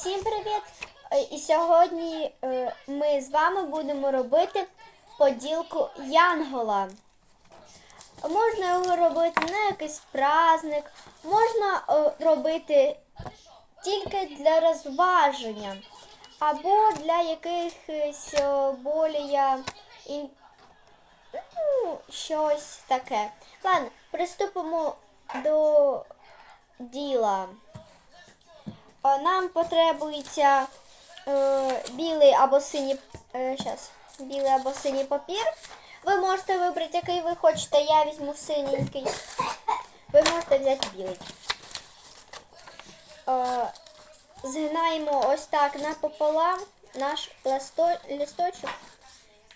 Всім привіт! Е, І сьогодні е, ми з вами будемо робити поділку Янгола. Можна його робити на якийсь праздник, можна е, робити тільки для розваження, або для якихось более ну, щось таке. Ладно, приступимо до діла. Е, Нам потребується е, білий або синій, е, щас, білий або синій папір. Ви можете вибрати, який ви хочете. Я візьму синенький. Ви можете взяти білий. Е, згинаємо ось так напополам наш листо, листочок,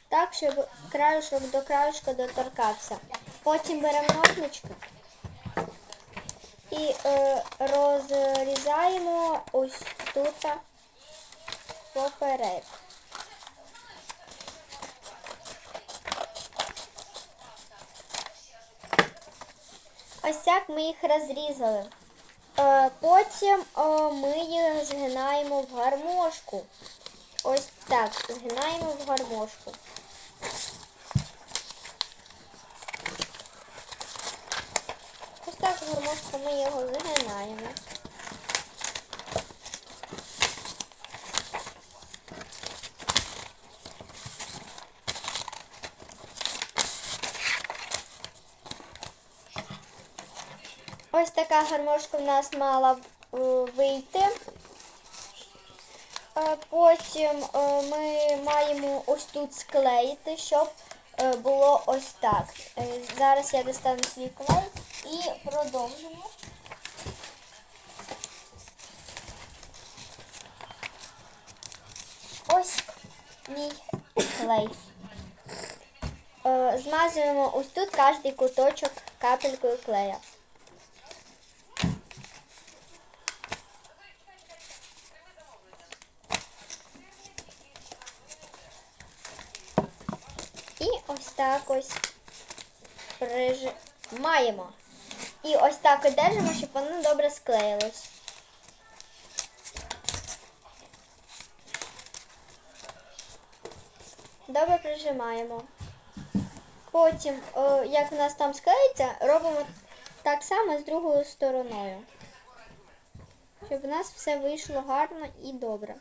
так, щоб краєшок до краєшка доторкався. Потім беремо ножнички і е, розрізаємо ось тут поперек. Ось так ми їх розрізали. Е, потім е, ми їх згинаємо в гармошку. Ось так, згинаємо в гармошку. Ось так гармошку ми його згинаємо. Ось така гармошка в нас мала е, вийти. Е, Потім е, ми маємо ось тут склеїти, щоб було ось так. Е, Зараз я достану свій клей і продовжимо. Ось мій клей. Е, Змазуємо ось тут кожний куточок капелькою клея. І ось так ось прижимаємо. І ось так і держимо, щоб воно добре склеїлось. Добре прижимаємо. Потім, е, як у нас там склеїться, робимо так само з другою стороною. Щоб у нас все вийшло гарно і добре.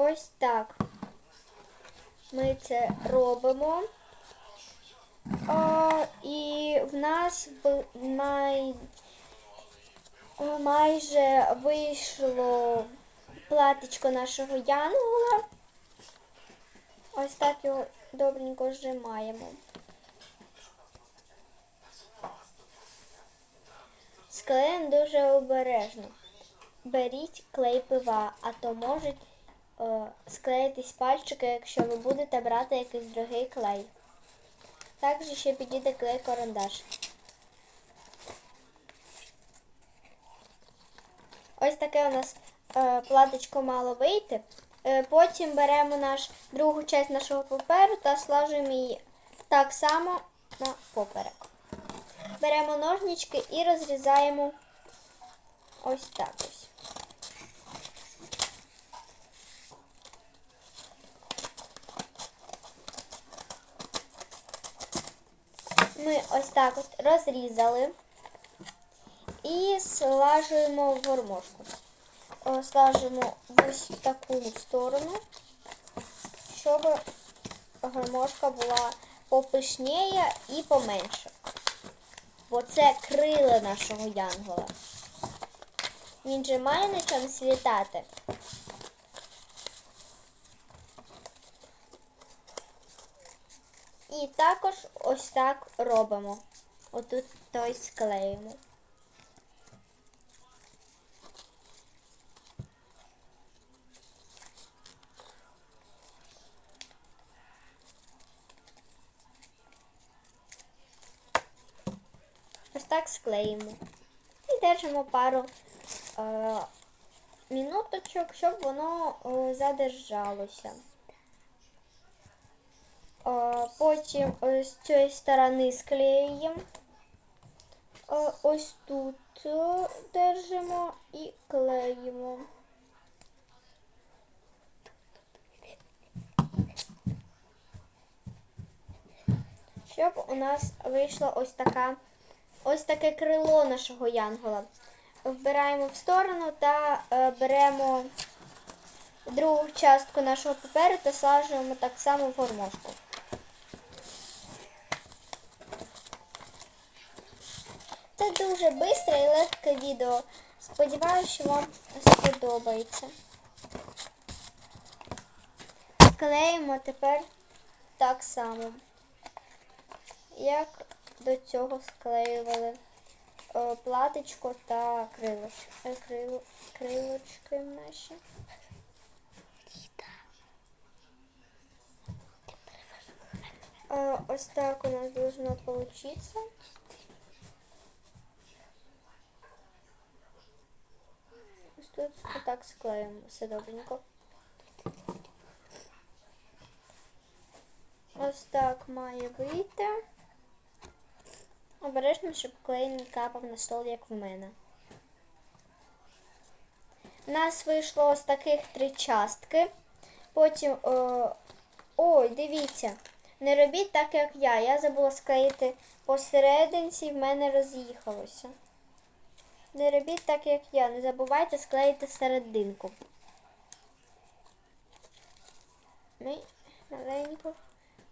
Ось так. Ми це робимо. А, і в нас май, майже вийшло платочко нашого янгола. Ось так його добренько зжимаємо. Склеїмо дуже обережно. Беріть клей пива, а то можуть склеїтись пальчики, якщо ви будете брати якийсь другий клей. Також ще підійде клей карандаш. Ось таке у нас е, платочко мало вийти. Е, потім беремо наш другу часть нашого паперу та слажуємо її так само на поперек. Беремо ножнички і розрізаємо ось так ось. Ми ось так от розрізали і слажуємо в гармошку. Слажуємо в ось таку сторону, щоб гармошка була попишніє і поменше. Бо це крила нашого янгола. Він же має на чомусь літати. І також ось так робимо. Отут той склеїмо. Ось так склеїмо. І держимо пару е, минуточок, щоб воно е, задержалося. Е, потім е, з цієї сторони склеюємо. е, ось тут держимо і клеїмо. Щоб у нас вийшло ось така, ось таке крило нашого янгола. Вбираємо в сторону та беремо другу частку нашого паперу та саджуємо так само в гармошку. Це дуже швидке і легке відео. Сподіваюся, що вам сподобається. Клеїмо тепер так само, як до цього склеювали е, платочко та крилоч- е, крил- крилочки наші. Е, Ось так у нас должно получиться. Ось отак склеїмо все добренько. Ось так має вийти. Обережно, щоб клей не капав на стол, як в мене. У нас вийшло ось таких три частки. Потім. Е, ой, дивіться. Не робіть так, як я. Я забула склеїти посерединці і в мене роз'їхалося. Не робіть так, як я. Не забувайте склеїти серединку. Ми маленько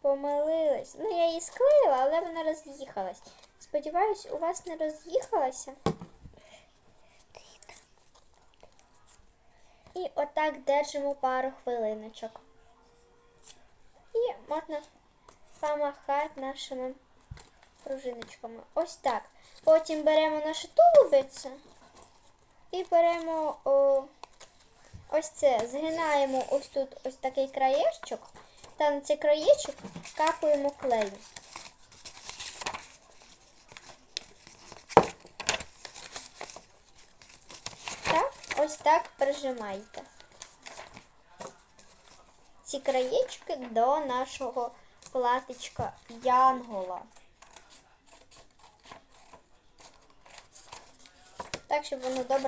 помилились. Ну, я її склеїла, але вона роз'їхалась. Сподіваюсь, у вас не роз'їхалася. І отак держимо пару хвилиночок. І можна помахати нашими пружиночками. Ось так. Потім беремо нашу тулубицю і беремо о, ось це, згинаємо ось тут ось такий краєчок, та на цей краєчок капаємо клею. Так, ось так прижимайте. Ці краєчки до нашого платичка Янгола. Так, щоб воно добре